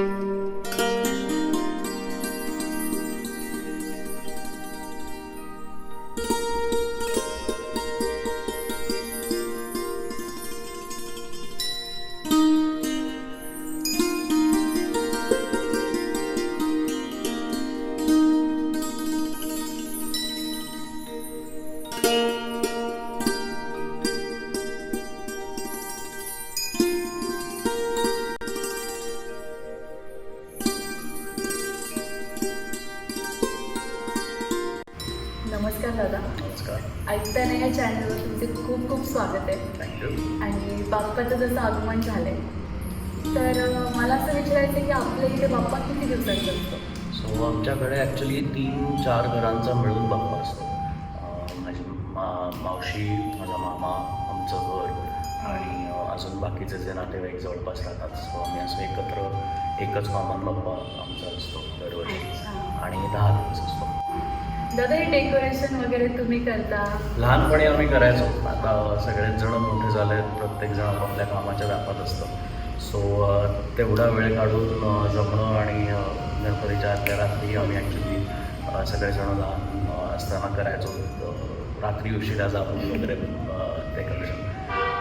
नमस्कार जसं आगमन झालंय. तर मला असं विचारायचं आहे की आपल्या इथे बाप्पा किती दिवसांचा असतो सो आमच्याकडे ॲक्च्युली तीन चार घरांचा मिळून बाप्पा असतो. माझी मा मावशी माझा मामा आमचं घर आणि अजून बाकीचे जे नातेवाईक जवळपास राहतात. सो आम्ही असं एकत्र एकच कॉमन बाप्पा आमचा असतो दरवर्षी. आणि दहा दिवस असतो. दादा हे डेकोरेशन वगैरे तुम्ही करता? लहानपणी आम्ही करायचो. आता सगळेच जण मोठे झाले आहेत प्रत्येक जण आपापल्या कामाच्या व्यापात असतं. सो तेवढा वेळ काढून जमणं आणि गणपतीच्या आदल्या रात्री आम्ही ॲक्च्युली सगळेजण लहान असताना करायचो. रात्री उशिरा जाऊन वगैरे डेकोरेशन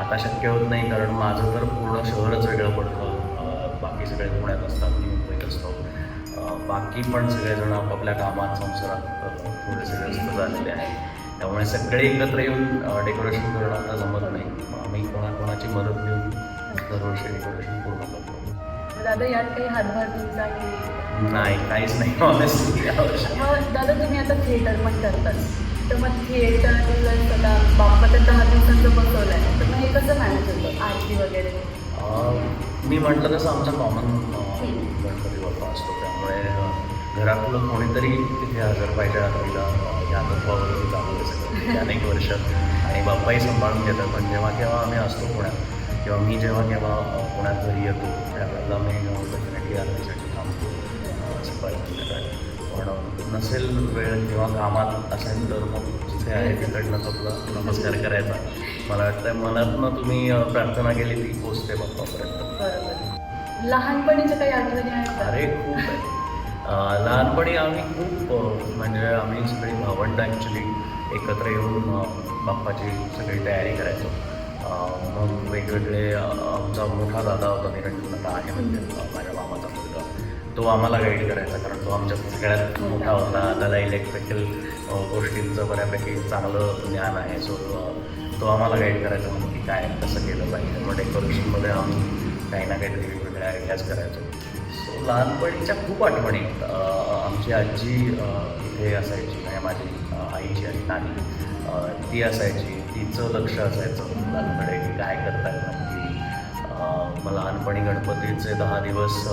आता शक्य होत नाही कारण माझं तर पूर्ण शहरच वेगळं पडतं. बाकी सगळे पुण्यात असतात मी मुंबईत असतो. बाकी पण सगळेजण आपापल्या कामात संसारात थोडेसे व्यस्त झालेले आहेत. त्यामुळे सगळे एकत्र येऊन डेकोरेशन करणं आता जमत नाही. आम्ही कोणाकोणाची मदत घेऊन दरवर्षी डेकोरेशन पूर्ण करतो. दादा यात काही हातभार तुमचा नाही काहीच नाही. ऑनेस्टली मग दादा तुम्ही आता थिएटर पण करतात तर मग थिएटर आता बाप्पा तर दहा दिवसांचं बसवलं आहे तर मग हे कसं मॅनेज होतं? आरती वगैरे? मी म्हटलं तसं आमचा कॉमन गणपती बाप्पा असतो त्यामुळे घरातलं कोणीतरी तिथे हजर पाहिजे अ, या तत्वावरून चालू सगळं अनेक वर्ष आणि बाप्पाही सांभाळून घेतात पण जेव्हा केव्हा आम्ही असतो पुण्यात किंवा मी जेव्हा केव्हा पुण्यात घरी येतो त्यावेळेला मी डेफिनेटली आरतीसाठी थांबतो अ, सकाळी पण नसेल वेळ किंवा कामात असेल तर मग जिथे आहे तिकडनं आपला नमस्कार करायचा. मला वाटतं मनातनं तुम्ही प्रार्थना केली ती पोचते बाप्पापर्यंत बरोबर. लहानपणीच्या काही आठवणी आहेत का? अरे खूप आहे लहानपणी आम्ही खूप म्हणजे आम्ही सगळी भावंड ॲक्च्युली एकत्र येऊन बाप्पाची सगळी तयारी करायचो. मग वेगवेगळे आमचा मोठा दादा होता निरंजन आता आहे म्हणजे माझ्या मामाचा. तो आम्हाला गाईड करायचा कारण तो आमच्या सगळ्यात मोठा होता. त्याला इलेक्ट्रिकल गोष्टींचं बऱ्यापैकी चांगलं ज्ञान आहे. सो तो आम्हाला गाईड करायचा म्हणून की काय कसं केलं पाहिजे. मग डेकोरेशनमध्ये आम्ही काही ना काहीतरी वेगवेगळ्या आयडियाज करायचो. सो लहानपणीच्या खूप आठवणी आमची आजी इथे असायची म्हणजे माझी आईची आणि नानी. ती असायची. तिचं लक्ष असायचं. मुलांकडे की काय करतात नक्की. मग लहानपणी गणपतीचे दहा दिवस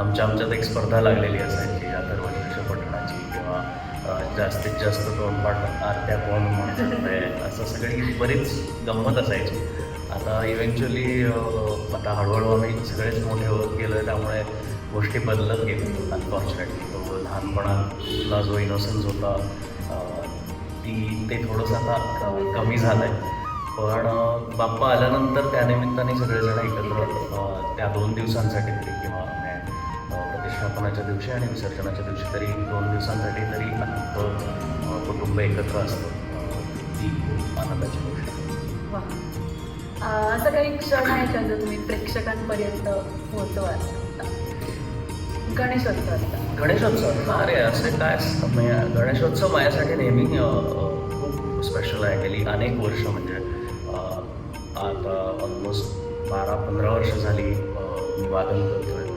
आमच्या आमच्यात एक स्पर्धा लागलेली असायची अथर्वशीर्ष पठणाची किंवा जास्तीत जास्त तोंडपाठ आरत्या कोण म्हणू शकते असं सगळी बरीच गंमत असायची. आता इव्हेंच्युअली आता हळूहळू आम्ही सगळेच मोठे होत गेलो त्यामुळे गोष्टी बदलत गेल्या. अनफॉर्च्युनेटली तो लहानपणाला जो इनोसन्स होता ती ते थोडंसं आता कमी झालं आहे पण बाप्पा आल्यानंतर त्यानिमित्ताने सगळेजण एकत्र त्या दोन दिवसांसाठी तरी किंवा प्रतिष्ठापनाच्या दिवशी आणि विसर्जनाच्या दिवशी तरी दोन दिवसांसाठी तरी अख्खं अं, कुटुंब एकत्र असतं. ती खूप आनंदाची गोष्ट असं काही क्षण आहे का जो तुम्ही प्रेक्षकांपर्यंत पोहोचवाल गणेशोत्सवाचा गणेशोत्सव अरे असे काय असतं? गणेशोत्सव माझ्यासाठी नेहमी खूप स्पेशल आहे. गेली अनेक वर्ष म्हणजे आता ऑलमोस्ट बारा पंधरा वर्ष झाली मी वादन करतोय.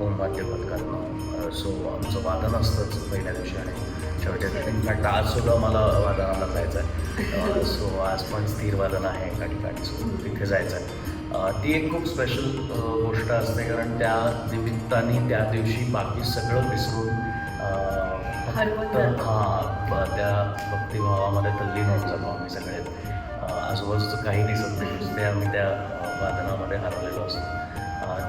वाद्य पथकातनं सो आमचं वादन असतंच पहिल्या दिवशी आणि शेवटच्या दिवशी. इनफॅक्ट आजसुद्धा मला वादनाला जायचं आहे सो आज पण स्थिर वादन आहे एका ठिकाणी. सो तिथे जायचं आहे ती एक खूप स्पेशल गोष्ट असते कारण त्या निमित्ताने त्या दिवशी बाकी सगळं विसरून फक्त. हां त्या भक्तिभावामध्ये तल्लीन होऊन जातो आम्ही सगळे. आजूबाजूचं काही दिसत नाही नुसते आम्ही त्या वादनामध्ये हरवलेलो असतो.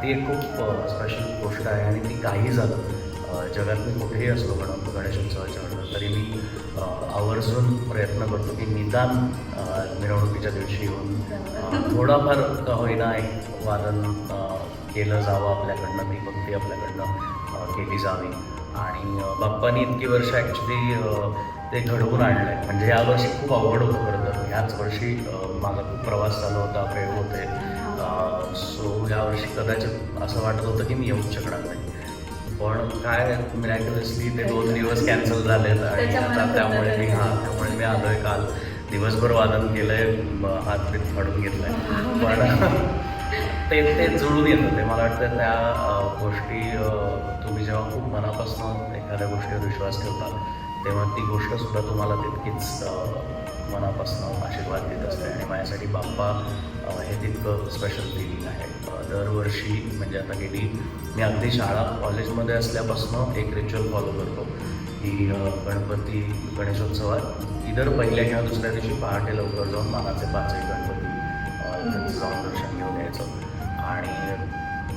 ती एक खूप स्पेशल गोष्ट आहे आणि ती काही झालं जगात मी कुठेही असलो गण गणेशोत्सवाच्या वेळेला तरी मी आवर्जून प्रयत्न करतो की निदान मिरवणुकीच्या दिवशी येऊन थोडाफार का होईना एक वादन केलं जावं आपल्याकडनं मी भक्ती आपल्याकडनं केली जावी. आणि बाप्पानी इतकी वर्ष ॲक्च्युली ते घडवून आणलं आहे म्हणजे यावर्षी खूप आवड होतं खरं तर. ह्याच वर्षी माझा खूप प्रवास चालू होता प्रयोग होते. सो यावर्षी कदाचित असं वाटत होतं की मी येऊच शकणार नाही. पण काय मिरॅक्युलसली ते दोन दिवस कॅन्सल झालेत आणि आता त्यामुळे मी हां त्यामुळे मी आलोय काल. दिवसभर वादन केलंय हात बीत फाडून घेतलाय. पण ते ते जुळून येतं ते मला वाटतं त्या गोष्टी तुम्ही जेव्हा खूप मनापासून एखाद्या गोष्टीवर विश्वास ठेवता तेव्हा ती गोष्ट सुद्धा तुम्हाला तितकीच मनापासून आशीर्वाद देत असते आणि माझ्यासाठी बाप्पा हे तितकं स्पेशल फिलिंग आहे. दरवर्षी म्हणजे आता गेली मी अगदी शाळा कॉलेजमध्ये असल्यापासून एक रिच्युअल फॉलो करतो. की गणपती गणेशोत्सवात इतर पहिल्या किंवा दुसऱ्या दिवशी पहाटे लवकर जाऊन मानाचे पाचही गणपती जाऊन दर्शन घेऊन यायचं. आणि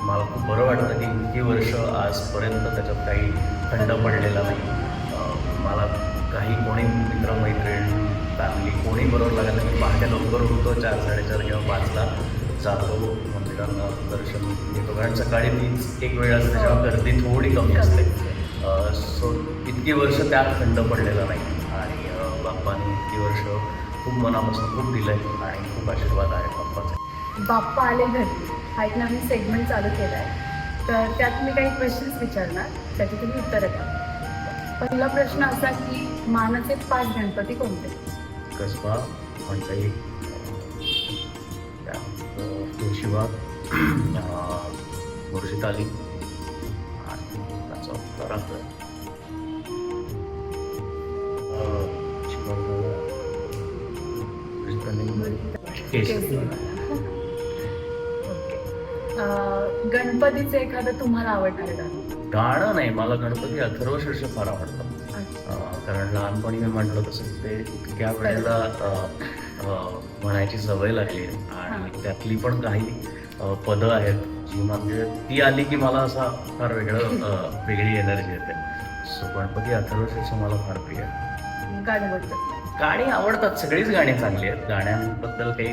मला खूप बरं वाटतं की इतकी वर्ष आजपर्यंत त्याच्यात काही खंड पडलेला नाही. मला काही कोणी मित्रमैत्रीण फॅमिली म्हणजे कोणी बरोबर लागत नाही मी पहाटे लवकर उठतो चार साडेचार किंवा पाचला जातो मंदिरांना दर्शन घेतो. कारण सकाळी तीच एक वेळ असते जेव्हा गर्दी थोडी कमी असते. सो इतकी वर्ष त्यात खंड पडलेला नाही. आणि बाप्पाने इतकी वर्ष खूप मनापासून खूप दिलं आहे आणि खूप आशीर्वाद आहे बाप्पाचे. बाप्पा आले घरी. हा एक नवीन सेगमेंट चालू केला आहे तर त्यात मी काही क्वेश्चन्स विचारणार? त्याची तुम्ही उत्तरं द्या. पहिला प्रश्न असा की मानाचे पाच गणपती कोणते? कसबा म्हणताई तुळशीबाग मुर्शी ताली आणि गणपतीचं एखादं तुम्हाला आवडणारं गाणं? गाणं नाही मला गणपती अथर्व शीर्ष फार आवडतं. कारण लहानपणी मी म्हटलं तसं ते इतक्या वेळेला म्हणायची सवय लागली आहे. आणि त्यातली पण काही पदं आहेत जी म्हणजे ती आली की मला असा फार वेगळं वेगळी एनर्जी येते. सो गणपती अथर्व शीर्ष मला फार प्रिय गाणं बोलतात गाणी आवडतात सगळीच गाणी चांगली आहेत. गाण्यांबद्दल काही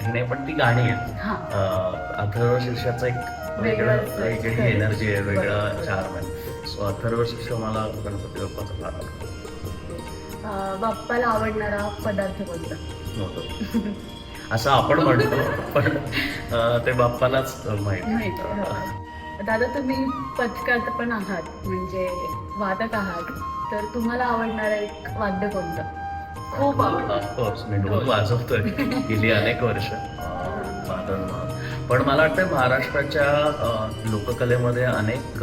हे नाही पण ती गाणी आहेत. अथर्व शीर्षाचं एक वेगळं. वेगळी एनर्जी आहे वेगळा. चार्म आहे. सो अथर्व मला गणपती बाप्पाचा फार आवडतो. बाप्पाला आवडणारा पदार्थ कोणता? होतो असं आपण म्हणतो पण ते बाप्पालाच माहीत माहीत दादा तुम्ही पथकात पण आहात म्हणजे वादक आहात. तर तुम्हाला आवडणारं एक वाद्य कोणतं? खूप आवडतं ऑफकोर्स मी ढोल वाजवतोय गेली अनेक वर्ष. वादन. पण मला वाटतं महाराष्ट्राच्या लोककलेमध्ये अनेक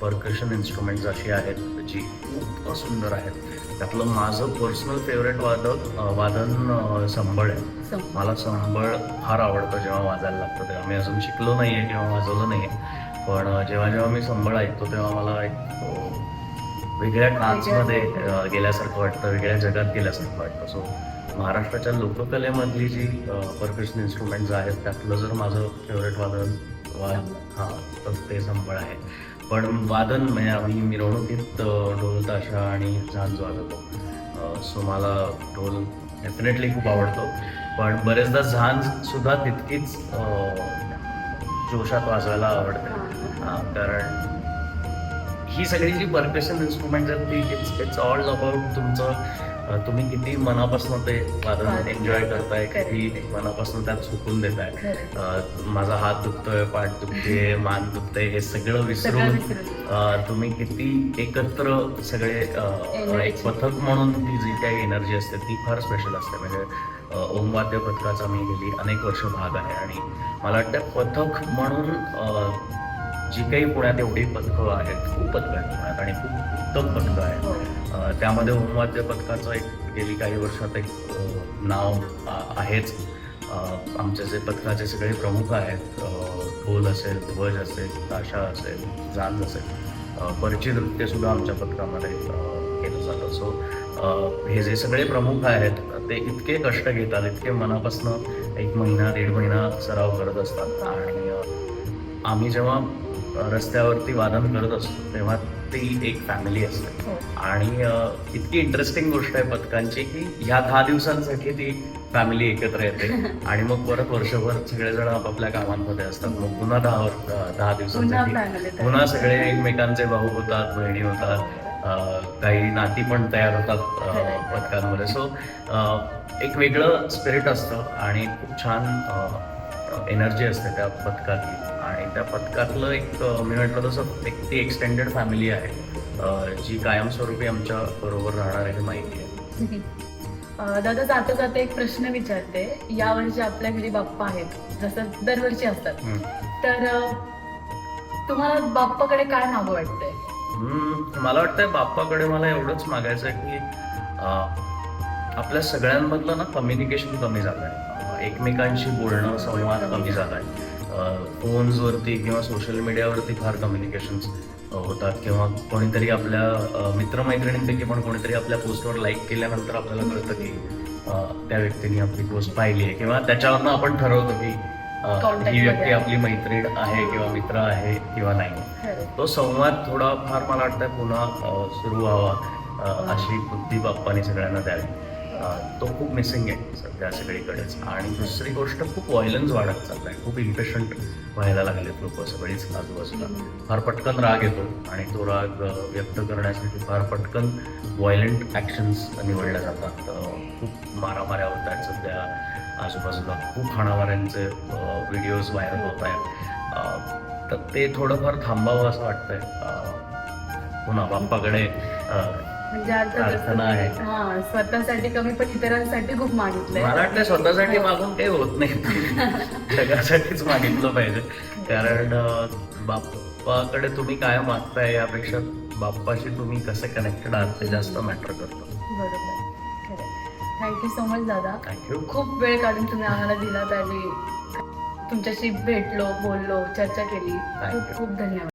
परकशन इन्स्ट्रुमेंट्स अशी आहेत जी खूप सुंदर आहेत. त्यातलं माझं पर्सनल फेवरेट वादक वादन संबळ आहे. मला संबळ फार आवडतं जेव्हा वाजायला लागतं तेव्हा. मी अजून शिकलो नाही आहे किंवा वाजवलं नाही आहे पण जेव्हा जेव्हा मी संबळ ऐकतो तेव्हा मला एक वेगळ्या ट्रान्समध्ये अं, गेल्यासारखं वाटतं वेगळ्या जगात गेल्यासारखं वाटतं. सो महाराष्ट्राच्या लोककलेमधली जी परकशन इन्स्ट्रुमेंट्स आहेत त्यातलं जर माझं फेवरेट वादन वा हां तर ते संबळ आहे. पण वादन म्हणजे आम्ही मिरवणुकीत ढोल ताशा आणि झांज वाजवतो. सो मला ढोल डेफिनेटली खूप आवडतो. पण बरेचदा झांज सुद्धा तितकीच जोशात वाजवायला आवडते. हां. कारण ही सगळी जी परकशन इन्स्ट्रुमेंट आहेत ती इट्स इट्स ऑल अबाउट तुमचं तुम्ही किती मनापासून ते वादन. एन्जॉय करताय. किती मनापासून त्यात सुकून देताय माझा हात दुखतोय पाठ दुखते मान दुखतंय हे सगळं विसरून तुम्ही किती एकत्र सगळे. एक पथक म्हणून ती जी काही एनर्जी असते ती फार स्पेशल असते म्हणजे अं, ओम वाद्य पथकाचा मी गेली अनेक वर्ष भाग आहे आणि मला वाटतं पथक म्हणून जी काही पुण्यात एवढी पथकं आहेत खूप पथकं आहेत पुण्यात आणि खूप उत्तम पथकं आहेत हो. त्यामध्ये होमवाद्य पथकाचं एक गेली काही वर्षात एक नाव आहेच. आमचे जे पथकाचे सगळे प्रमुख आहेत ढोल असेल ध्वज असेल ताशा असेल जांज असेल परची नृत्यसुद्धा आमच्या पथकामध्ये केलं जातं. सो हे जे सगळे प्रमुख आहेत ते इतके कष्ट घेतात इतके मनापासून एक महिना दीड महिना सराव करत असतात. आणि आम्ही जेव्हा रस्त्यावरती वादन करत असतो तेव्हा ती एक फॅमिली असते. हो. आणि इतकी इंटरेस्टिंग गोष्ट आहे पथकांची की ह्या दहा दिवसांसाठी ती फॅमिली एकत्र येते. आणि मग परत वर्षभर सगळेजण आपापल्या कामांमध्ये असतात. मग पुन्हा दहा दहा दिवसांसाठी पुन्हा सगळे एकमेकांचे भाऊ होतात बहिणी होतात काही नाती पण तयार होतात. पथकांमध्ये. सो एक वेगळं स्पिरिट असतं आणि खूप छान एनर्जी असते त्या पथकातली. आणि त्या पथकातलं एक मी म्हटलं तसं एक ती एक्सटेंडेड फॅमिली आहे. जी कायमस्वरूपी आमच्या बरोबर राहणार आहे माहिती आहे. दादा जाता जाता एक प्रश्न विचारते. यावर्षी आपल्या घरी बाप्पा आहेत जसं दरवर्षी असतात. तर तुम्हाला बाप्पाकडे काय मागं वाटतंय? हम्म, मला वाटतंय बाप्पाकडे मला एवढंच मागायचं आहे की आपल्या सगळ्यांमधलं ना कम्युनिकेशन कमी झालंय. एकमेकांशी बोलणं संवाद कमी झालाय. फोन्सवरती किंवा सोशल मीडियावरती फार कम्युनिकेशन होतात. किंवा कोणीतरी आपल्या मित्रमैत्रिणींपैकी पण कोणीतरी आपल्या पोस्टवर लाईक केल्यानंतर आपल्याला कळतं की त्या व्यक्तीने आपली पोस्ट पाहिली आहे. किंवा त्याच्यावरनं आपण ठरवतो की ही व्यक्ती. आपली मैत्रीण आहे किंवा मित्र आहे किंवा नाही. तो संवाद थोडा फार मला वाटतं पुन्हा सुरू व्हावा अशी बुद्धी बाप्पाने सगळ्यांना द्यावी. तो खूप मिसिंग आहे सध्या सगळीकडेच. आणि दुसरी गोष्ट खूप व्हायलन्स वाढत चाललाय. खूप इम्पेशंट व्हायला लागलेत लोक सगळीच आजूबाजूला. फार पटकन राग येतो आणि तो राग व्यक्त करण्यासाठी फार पटकन व्हायलंट ॲक्शन्स निवडल्या जातात. खूप मारामाऱ्या होत आहेत सध्या आजूबाजूला. खूप हाणामाऱ्यांचे व्हिडिओज व्हायरल होत आहेत. तर ते थोडंफार थांबावं असं वाटतंय. पुन्हा बाप्पाकडे म्हणजे आहे. हा स्वतःसाठी कमी पण इतरांसाठी खूप मागितलंय. मला वाटतं स्वतःसाठी मागून काही होत नाही. जगासाठीच मागितलं पाहिजे. कारण अ, बाप्पाकडे तुम्ही काय मागताय यापेक्षा बाप्पाशी तुम्ही कसे कनेक्टेड आहात ते जास्त मॅटर करतं. बरोबर. थँक्यू सो मच दादा. थँक्यू खूप वेळ काढून तुम्ही आम्हाला दिलात आणि तुमच्याशी भेटलो बोललो चर्चा केली. खूप खूप धन्यवाद.